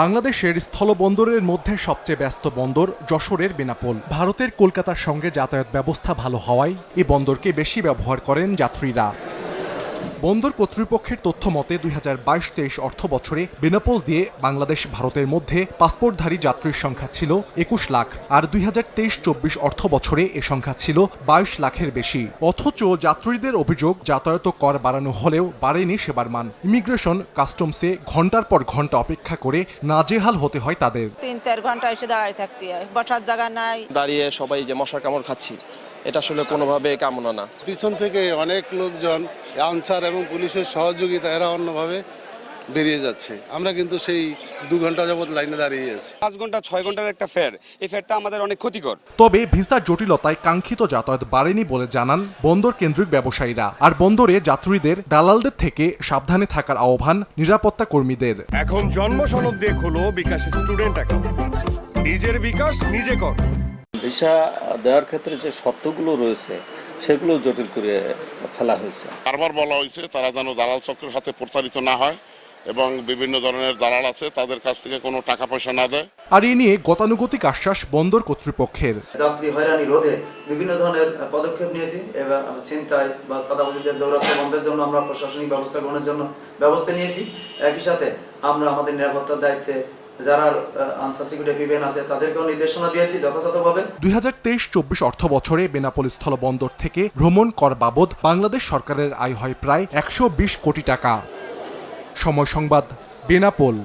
বাংলাদেশের স্থলবন্দরের মধ্যে সবচেয়ে ব্যস্ত বন্দর যশোরের বেনাপোল। ভারতের কলকাতার সঙ্গে যাতায়াত ব্যবস্থা ভালো হওয়ায় এই বন্দরকে বেশি ব্যবহার করেন যাত্রীরা। বন্দর কর্তৃপক্ষের তথ্য মতে দুই হাজার বাইশ তেইশ অর্থ বছরে বেনাপোল দিয়ে বাংলাদেশ ভারতের মধ্যে পাসপোর্টধারী যাত্রীর সংখ্যা ছিল একুশ লাখ আর দুই হাজার তেইশ চব্বিশ অর্থ বছরে এ সংখ্যা ছিল বাইশ লাখের বেশি। অথচ যাত্রীদের অভিযোগ যাতায়াত কর বাড়ানো হলেও বাড়েনি সেবার মান। ইমিগ্রেশন কাস্টমসে ঘণ্টার পর ঘণ্টা অপেক্ষা করে নাজেহাল হতে হয় তাদের। তিন চার ঘণ্টা এসে দাঁড়ায় থাকতে হয় বসার জায়গা নাই। দাঁড়িয়ে সবাই যে মশার কামড় খাচ্ছি এটা আসলে কোনোভাবে কামনা না। পিছন থেকে অনেক লোকজন আনসার এবং পুলিশের সহযোগিতা এরা অন্যভাবে বেরিয়ে যাচ্ছে। আমরা কিন্তু সেই দু ঘণ্টা যাবৎ লাইনে দাঁড়িয়ে আছি। পাঁচ ঘণ্টা ছয় ঘণ্টার একটা ফের। এই ফেরটা আমাদের অনেক ক্ষতিকর। তবে ভিসার জটিলতায় কাঙ্ক্ষিত যাতায়াত বাড়েনি বলে জানান বন্দর কেন্দ্রিক ব্যবসায়ীরা। আর বন্দরে যাত্রীদের দালালদের থেকে সাবধানে থাকার আহ্বান নিরাপত্তা কর্মীদের। এখন জন্ম সনদ দিয়ে খোলো বিকাশ স্টুডেন্ট অ্যাকাউন্ট। নিজের বিকাশ নিজে কর। ভিসা দেওয়ার ক্ষেত্রে যে শর্তগুলো রয়েছে সেগুলো জটিল করে ফেলা হয়েছে। বারবার বলা হয়েছে তারা যেন দালাল চক্রের হাতে প্রতারিত না হয় এবং বিভিন্ন ধরনের দালাল আছে তাদের কাছ থেকে কোনো টাকা পয়সা না দেয়। আর এ নিয়ে গতানুগতিক আশ্বাস বন্দর কর্তৃপক্ষের। যাত্রী হয়রানি রোধে বিভিন্ন ধরনের পদক্ষেপ নিয়েছি এবং চিন্তায় বা চাঁদাবাজিদের দৌরাত্ম বন্ধের জন্য আমরা প্রশাসনিক ব্যবস্থা গ্রহণের জন্য ব্যবস্থা নিয়েছি। একই সাথে আমরা আমাদের নিরাপত্তার দায়িত্বে দুই হাজার তেইশ চব্বিশ বেনাপোল স্থলবন্দর থেকে ভ্রমণ কর বাবদ বাংলাদেশ সরকারের আয় হয় প্রায় একশো বিশ কোটি টাকা। সময় সংবাদ, বেনাপোল।